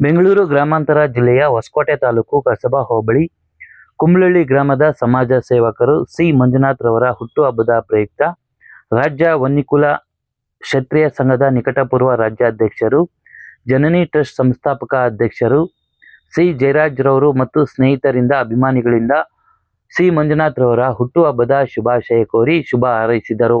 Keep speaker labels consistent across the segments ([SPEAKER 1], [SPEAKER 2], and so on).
[SPEAKER 1] ಬೆಂಗಳೂರು ಗ್ರಾಮಾಂತರ ಜಿಲ್ಲೆಯ ಹೊಸಕೋಟೆ ತಾಲೂಕು ಕಸಬಾ ಹೋಬಳಿ ಕುಂಬ್ಳಳ್ಳಿ ಗ್ರಾಮದ ಸಮಾಜ ಸೇವಕರು ಸಿ ಮಂಜುನಾಥ್ ರವರ ಹುಟ್ಟುಹಬ್ಬದ ಪ್ರಯುಕ್ತ ರಾಜ್ಯ ವನ್ನಿಕುಲ ಕ್ಷತ್ರಿಯ ಸಂಘದ ನಿಕಟಪೂರ್ವ ರಾಜ್ಯಾಧ್ಯಕ್ಷರು, ಜನನಿ ಟ್ರಸ್ಟ್ ಸಂಸ್ಥಾಪಕ ಅಧ್ಯಕ್ಷರು, ಸಿ ಜಯರಾಜ್ ರವರು ಮತ್ತು ಸ್ನೇಹಿತರಿಂದ ಅಭಿಮಾನಿಗಳಿಂದ ಸಿ ಮಂಜುನಾಥ್ ರವರ ಹುಟ್ಟುಹಬ್ಬದ ಶುಭಾಶಯ ಕೋರಿ ಶುಭ ಹಾರೈಸಿದರು.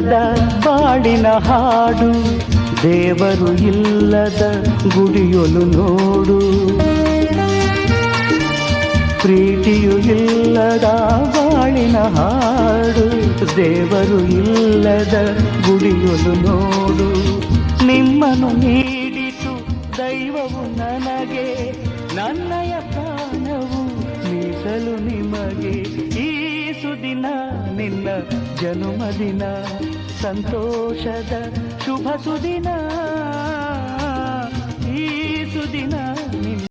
[SPEAKER 2] ಇಲ್ಲದ ಬಾಳಿನ ಹಾಡು, ದೇವರು ಇಲ್ಲದ ಗುಡಿಯೊಲು ನೋಡು. ಪ್ರೀತಿಯು ಇಲ್ಲದ ಬಾಳಿನ ಹಾಡು, ದೇವರು ಇಲ್ಲದ ಗುಡಿಯೊಲು ನೋಡು. ನಿಮ್ಮನ್ನು ನೀಡಿತು ದೈವವು ನನಗೆ, ನನ್ನಯ ಪ್ರಾಣವು ಮೀಸಲು ನಿಮಗೆ ಜನುಮದಿನ ಸಂತೋಷದ ಶುಭ ಸುದಿನ ಈ ಸುದಿನ